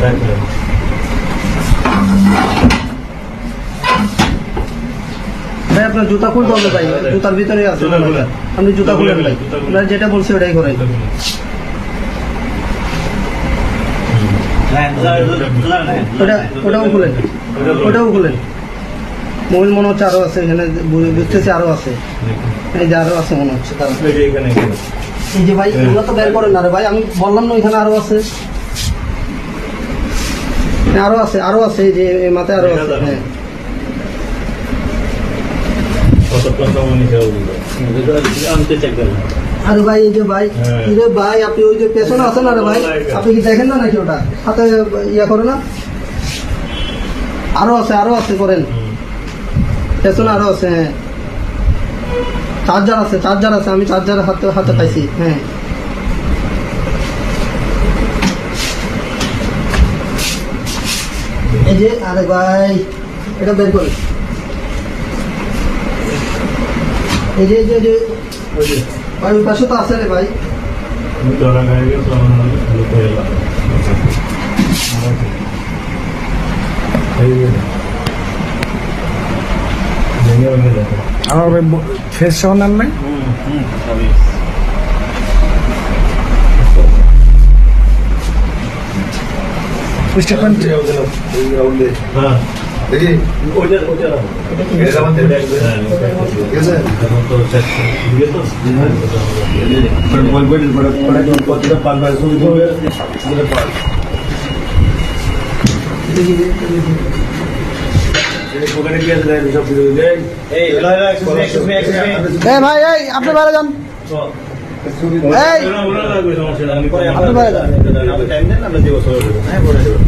ভাই আপনার জুতা খুলতে হবে ভাই। জুতার ভিতরে আছে। আপনি জুতা জুতা খুলে খুলে, ভাই। আপনার যেটা বলছি ওটাই করেন ওটা ওটাও খুলেন। ওটাও খুলেন। মোবাইল মনে হচ্ছে আরও আছে এখানে বুঝতেছি আরও আছে। এই যে আরও আছে মনে হচ্ছে তার এখানে এখানে। এই যে ভাই এগুলো তো বের করেন না রে ভাই। আমি বললাম না ওইখানে আরও আছে। হ্যাঁ, আরও আছে আরও আছে যে মাথায় আরও আছে হ্যাঁ। আরে ভাই এই যে ভাই হ্যাঁ। রে ভাই আপনি ওই যে পেছনে আছেন না রে ভাই আপনি কি দেখেন না নাকি ওটা? হাতে ইয়া করে না? আরও আছে আরও আছে করেন। পেছনে আরও আছে হ্যাঁ। চার্জার আছে চার্জার আছে আমি চার্জার হাতে হাতে পাইছি হ্যাঁ। যে আরে ভাই এটা বের করে। এই যে যে- যে ওই যে ভাই ওই পাশে তো আছে রে ভাই। আমার ফেস সহ নেন নাই হুম হুম পার শুরু হবে আমাদের পার দেখি, দেখি। এই ওখানে কি আছে সব কিছু দেই এই hello hello excuse me excuse me excuse me এই ভাই এই আপনি বাইরে যান এই আপনি বাইরে যান। আমাদের আপনাদের একেবারে দিল না। না,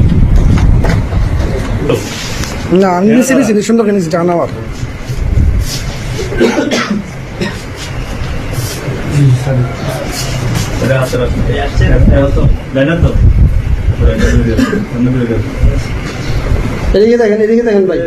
না আমি নিচে নিচে সুন্দর নিচে জানা আমার এদিকে দেখেন এদিকে দেখেন ভাই।